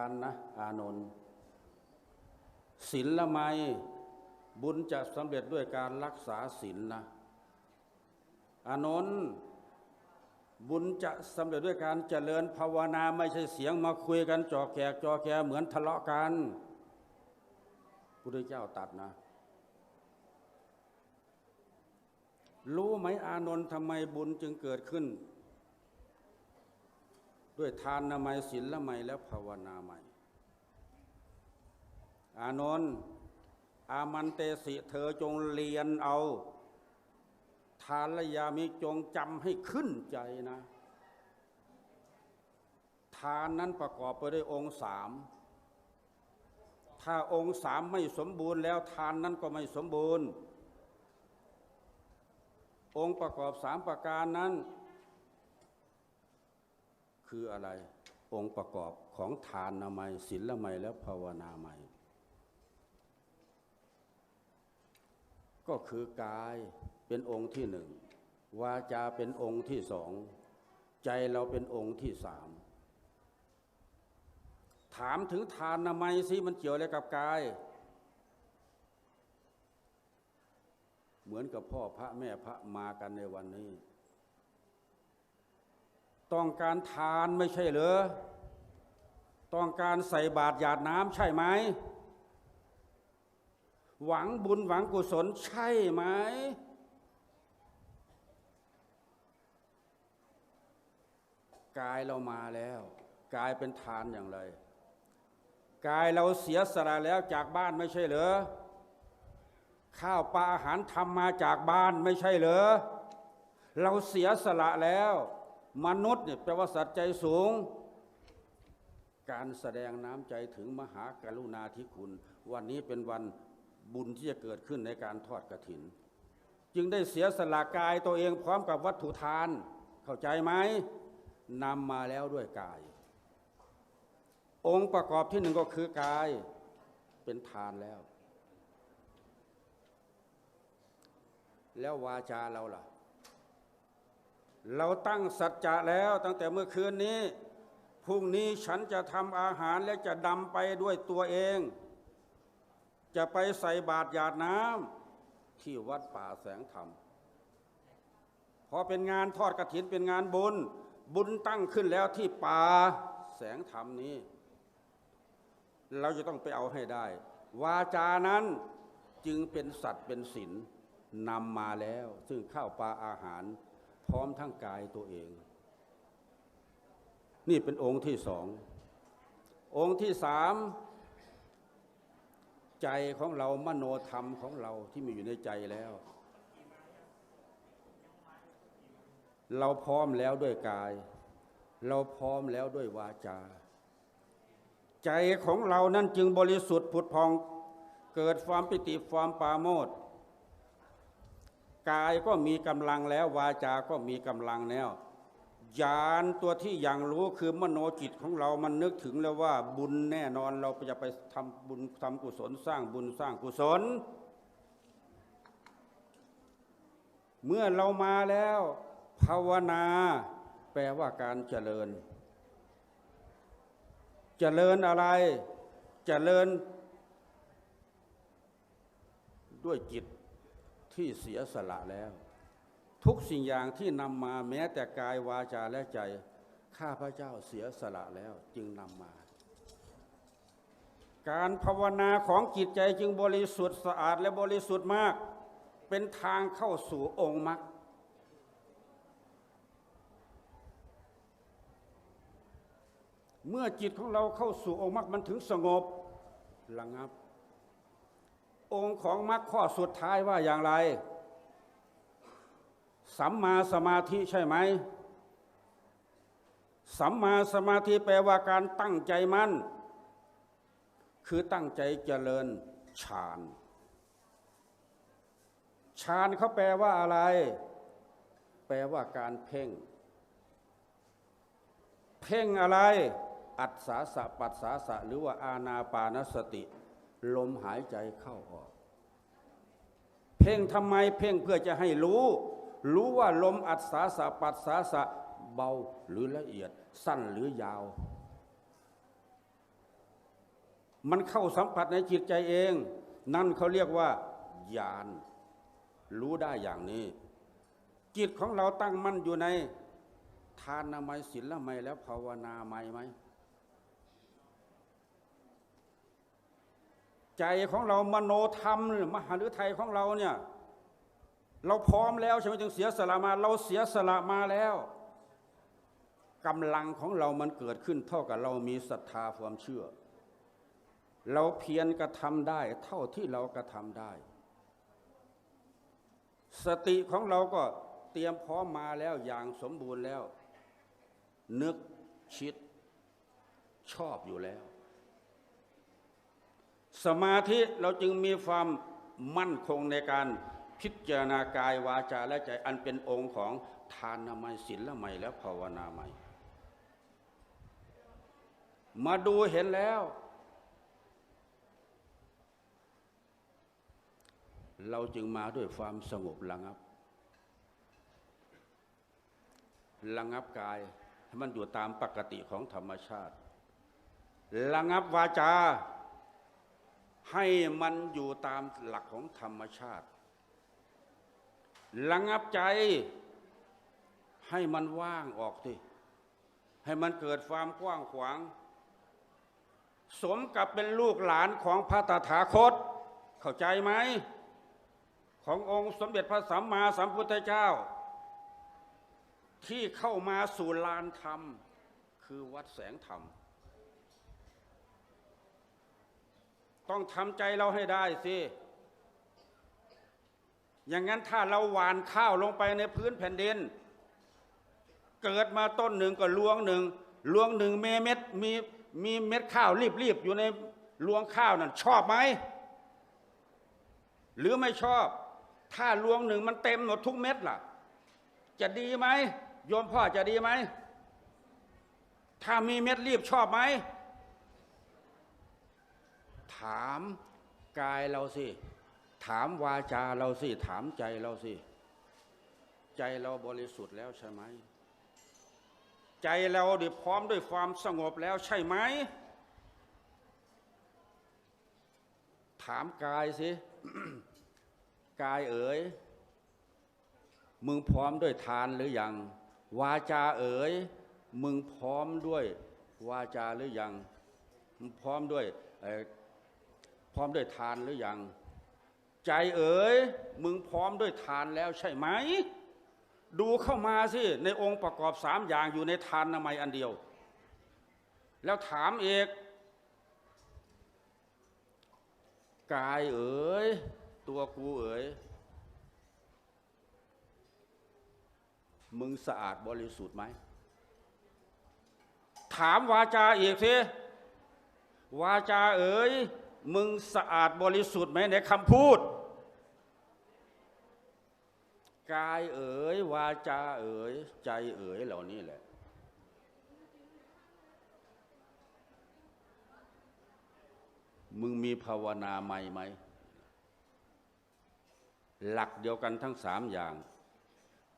านนะอานนท์ศีลละไมบุญจะสำเร็จด้วยการรักษาศีลนะอานนท์บุญจะสำเร็จด้วยการเจริญภาวนาไม่ใช่เสียงมาคุยกันจอแขกจอแกเหมือนทะเลาะกันพุทธเจ้าตัดนะ รู้ไหมอานนท์ทำไมบุญจึงเกิดขึ้น ด้วยทานนามัยศีลละไมและภาวนาใหม่อานนท์อามันเตสิเธอจงเรียนเอา ทานและยามิจงจำให้ขึ้นใจนะ ทานนั้นประกอบไปด้วยองค์สามถ้าองค์สามไม่สมบูรณ์แล้วทานนั้นก็ไม่สมบูรณ์ องค์ประกอบสามประการนั้น คืออะไรองค์ประกอบของทานนามัยศีลละไมและภาวนาใหม่ก็คือกายเป็นองค์ที่หนึ่งวาจาเป็นองค์ที่สองใจเราเป็นองค์ที่สามถามถึงทานนามัยสิมันเกี่ยวอะไรกับกาย เหมือนกับพ่อพระแม่พระมากันในวันนี้ ต้องการทานไม่ใช่เหรอ ต้องการใส่บาตรหยาดน้ำใช่ไหม หวังบุญหวังกุศลใช่ไหม กายเรามาแล้ว กายเป็นทานอย่างไร กายเราเสียสละแล้วจากบ้านไม่ใช่เหรอ ข้าวปลาอาหารทำมาจากบ้านไม่ใช่เหรอ เราเสียสละแล้ว มนุษย์เนี่ยแปลว่าสัตว์ใจสูง การแสดงน้ำใจถึงมหากรุณาธิคุณ วันนี้เป็นวันบุญที่จะเกิดขึ้นในการทอดกระถิน จึงได้เสียสละกายตัวเองพร้อมกับวัตถุทาน เข้าใจไหมนำมาแล้วด้วยกาย องค์ประกอบที่หนึ่งก็คือกายเป็นทานแล้ว แล้ววาจาเราล่ะ เราตั้งสัจจะแล้วตั้งแต่เมื่อคืนนี้พรุ่งนี้ฉันจะทำอาหารและจะดำไปด้วยตัวเอง จะไปใส่บาตรหยาดน้ำที่วัดป่าแสงธรรมพอเป็นงานทอดกระถินเป็นงานบุญ บุญตั้งขึ้นแล้วที่ป่าแสงธรรมนี้ เราจะต้องไปเอาให้ได้ วาจานั้นจึงเป็นสัตว์เป็นศีลนำมาแล้ว ซึ่งข้าวปลาอาหาร ร้อมทั้งกายตัวเอง นี่เป็นองค์ที่สอง องค์ที่สามใจของเรามโนธรรมของเราที่มีอยู่ในใจแล้ว เราพร้อมแล้วด้วยกาย เราพร้อมแล้วด้วยวาจา ใจของเรานั้นจึงบริสุทธิ์ผุดพอง เกิดความปิติความปราโมท กายก็มีกำลังแล้ววาจาก็มีกำลังแล้วญาณตัวที่อย่างรู้คือมโนจิตของเรามันนึกถึงแล้วว่า บุญแน่นอนเราจะไปทำบุญทำกุศลสร้างบุญสร้างกุศล เมื่อเรามาแล้ว ภาวนา แปลว่าการเจริญ เจริญอะไร เจริญ ด้วยจิต ที่เสียสละแล้ว ทุกสิ่งอย่างที่นำมาแม้แต่กายวาจาและใจ ข้าพระเจ้าเสียสละแล้วจึงนำมา การภาวนาของจิตใจจึงบริสุทธิ์สะอาดและบริสุทธิ์มาก เป็นทางเข้าสู่องค์มรรคเมื่อจิตของเราเข้าสู่องค์มรรคมันถึงสงบระงับ องค์ของมรรคข้อสุดท้ายว่าอย่างไร สัมมาสมาธิใช่ไหม สัมมาสมาธิแปลว่าการตั้งใจมั่น คือตั้งใจเจริญฌานฌานเขาแปลว่าอะไร แปลว่าการเพ่ง เพ่งอะไร อัศสาสะปัสสาสะหรือว่าอาณาปานสติ ลมหายใจเข้าออก เพ่งทำไมเพ่งเพื่อจะให้รู้ รู้ว่าลมอัศสาสะปัสสาสะเบาหรือละเอียด สั้นหรือยาว มันเข้าสัมผัสในจิตใจเอง นั่นเขาเรียกว่าญาณรู้ได้อย่างนี้ จิตของเราตั้งมั่นอยู่ในทานนามัยศีลละไมแล้วภาวนาไมไหม ใจของเรามโนธรรมมหาฤทัยของเราเนี่ยเราพร้อมแล้วใช่ไหมจึงเสียสละมา เราเสียสละมาแล้วกำลังของเรามันเกิดขึ้นเท่ากับเรามีศรัทธาความเชื่อ เราเพียรกระทำได้ เท่าที่เรากระทำได้ สติของเราก็เตรียมพร้อมมาแล้วอย่างสมบูรณ์แล้ว นึกคิดชอบอยู่แล้ว สมาธิเราจึงมีความมั่นคงในการพิจารณากายวาจาและใจอันเป็นองค์ของทานนามัยศีลละไมยและภาวนาไมยมาดูเห็นแล้ว เราจึงมาด้วยความสงบระงับระงับกายให้มันอยู่ตามปกติของธรรมชาติระงับวาจา ให้มันอยู่ตามหลักของธรรมชาติระงับใจ ให้มันว่างออกทีให้มันเกิดความกว้างขวาง สมกับเป็นลูกหลานของพระตถาคต เข้าใจไหม ขององค์สมเด็จพระสัมมาสัมพุทธเจ้า ที่เข้ามาสู่ลานธรรม คือวัดแสงธรรม ต้องทำใจเราให้ได้สิอย่างนั้นถ้าเราหวานข้าวลงไปในพื้นแผ่นดิน เกิดมาต้นหนึ่งก็ลวงหนึ่งลวงหนึ่งเมเม็ดมีมีเม็ดข้าวรีบๆอยู่ในลวงข้าวนั่นชอบไหมหรือไม่ชอบ ถ้าลวงหนึ่งมันเต็มหมดทุกเม็ดล่ะ จะดีไหมโยมพ่อจะดีไหมถ้ามีเม็ดรีบชอบไหม ถามกายเราสิ ถามวาจาเราสิ ถามใจเราสิ ใจเราบริสุทธิ์แล้วใช่ไหม ใจเราดิพร้อมด้วยความสงบแล้วใช่ไหม ถามกายสิ กายเอ๋ย มึงพร้อมด้วยทานหรือยัง วาจาเอ๋ย มึงพร้อมด้วยวาจาหรือยัง มึงพร้อมด้วย พร้อมด้วยทานหรือยัง ใจเอ๋ยมึงพร้อมด้วยทานแล้วใช่ไหม ดูเข้ามาสิในองค์ประกอบสามอย่างอยู่ในทานนามัยอันเดียว แล้วถามเอกกายเอ๋ยตัวกูเอ๋ยมึงสะอาดบริสุทธิ์ไหม ถามวาจาเอกสิวาจาเอ๋ย มึงสะอาดบริสุทธิ์ไหมในคำพูด กายเอ๋ย วาจาเอ๋ย ใจเอ๋ยเหล่านี้แหละ มึงมีภาวนาใหม่ไหม หลักเดียวกันทั้งสามอย่าง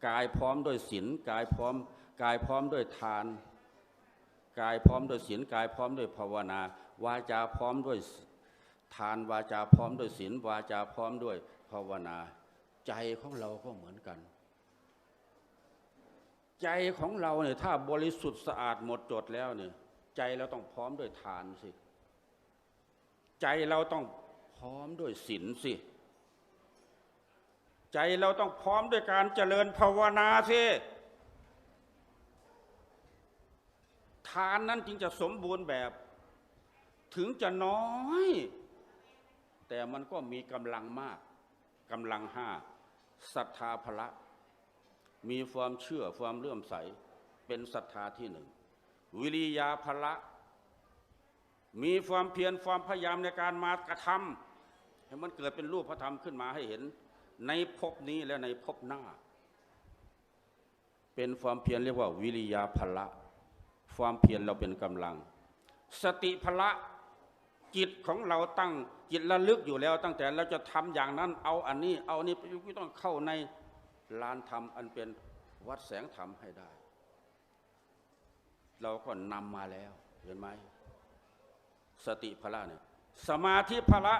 กายพร้อมด้วยศีลกายพร้อม กายพร้อมด้วยทาน กายพร้อมด้วยศีลกายพร้อมด้วยภาวนาวาจาพร้อมด้วย ทานวาจาพร้อมด้วยศีลวาจาพร้อมด้วยภาวนา ใจของเราก็เหมือนกัน ใจของเราเนี่ยถ้าบริสุทธิ์สะอาดหมดจดแล้วเนี่ยใจเราต้องพร้อมด้วยทานสิ ใจเราต้องพร้อมด้วยศีลสิ ใจเราต้องพร้อมด้วยการเจริญภาวนาสิทานนั้นจึงจะสมบูรณ์แบบ ถึงจะน้อย แต่มันก็มีกำลังมากกำลังห้าศรัทธาพละ มีความเชื่อความเลื่อมใสเป็นศรัทธาที่หนึ่ง วิริยาพละ มีความเพียรความพยายามในการมากระทำให้มันเกิดเป็นรูปพระธรรมขึ้นมาให้เห็น ในภพนี้และในภพหน้า เป็นความเพียรเรียกว่าวิริยาพละ ความเพียรเราเป็นกำลัง สติพละ จิตของเราตั้งจิตระลึกอยู่แล้ว ตั้งแต่เราจะทำอย่างนั้น เอาอันนี้ เอาอันนี้ไม่ต้องเข้าในลานธรรมอันเป็นวัดแสงธรรมให้ได้ เราก็นำมาแล้ว เห็นไหมสติพละเนี่ยสมาธิพละ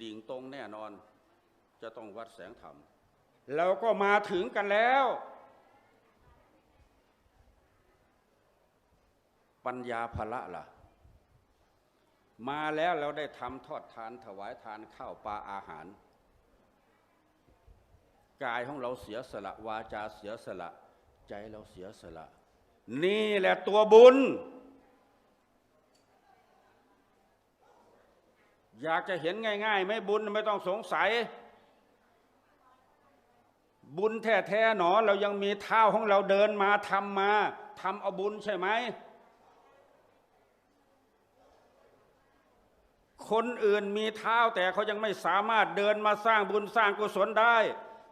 ดิ่งตรงแน่นอน จะต้องวัดแสงธรรมเราก็มาถึงกันแล้ว ปัญญาพละล่ะ มาแล้วเราได้ทำทอดทานถวายทานข้าวปลาอาหาร กายของเราเสียสละวาจาเสียสละ ใจเราเสียสละ นี่แหละตัวบุญ อยากจะเห็นง่ายๆไม่บุญไม่ต้องสงสัย บุญแท้ๆหนอเรายังมีเท้าของเราเดินมาทำมาทำเอาบุญใช่ไหม คนอื่นมีเท้าแต่เขายังไม่สามารถเดินมาสร้างบุญสร้างกุศลได้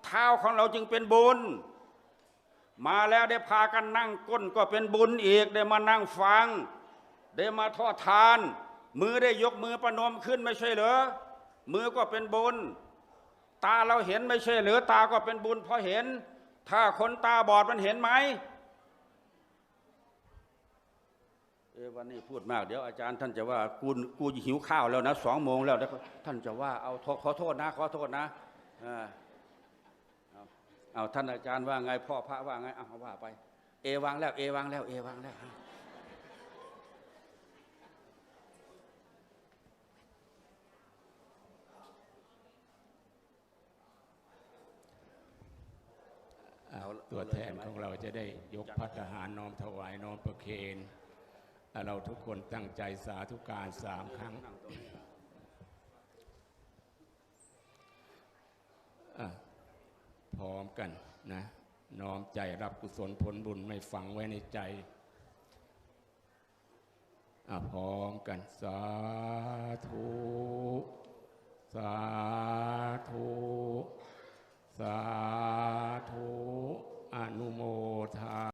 เท้าของเราจึงเป็นบุญ มาแล้วได้พากันนั่งก้นก็เป็นบุญอีกได้มานั่งฟัง ได้มาทอดทาน มือได้ยกมือประนมขึ้นไม่ใช่เหรอมือก็เป็นบุญ ตาเราเห็นไม่ใช่เหรือตาก็เป็นบุญเพราะเห็น ถ้าคนตาบอดมันเห็นไหม เอะวันนี้พูดมากเดี๋ยวอาจารย์ท่านจะว่ากูกูหิวข้าวแล้วนะสองโมงแล้วเดี๋ยวท่านจะว่าเอาขอขอโทษนะขอโทษนะอ่าเอาเอาท่านอาจารย์ว่าไงพ่อพระว่าไงเอาว่าไป เอวางแล้ว เอวางแล้ว เอวางแล้วอะเอาละตัวเอาเลยแทนใช่ไหมของเราจะได้ยกพัฒหารน้อมถวายน้อมประเคนอะ เราทุกคนตั้งใจสาธุการสามครั้งพร้อมกันนะน้อมใจรับกุศลผลบุญไม่ฝังไว้ในใจพร้อมกันสาธุสาธุสาธุอนุโมทา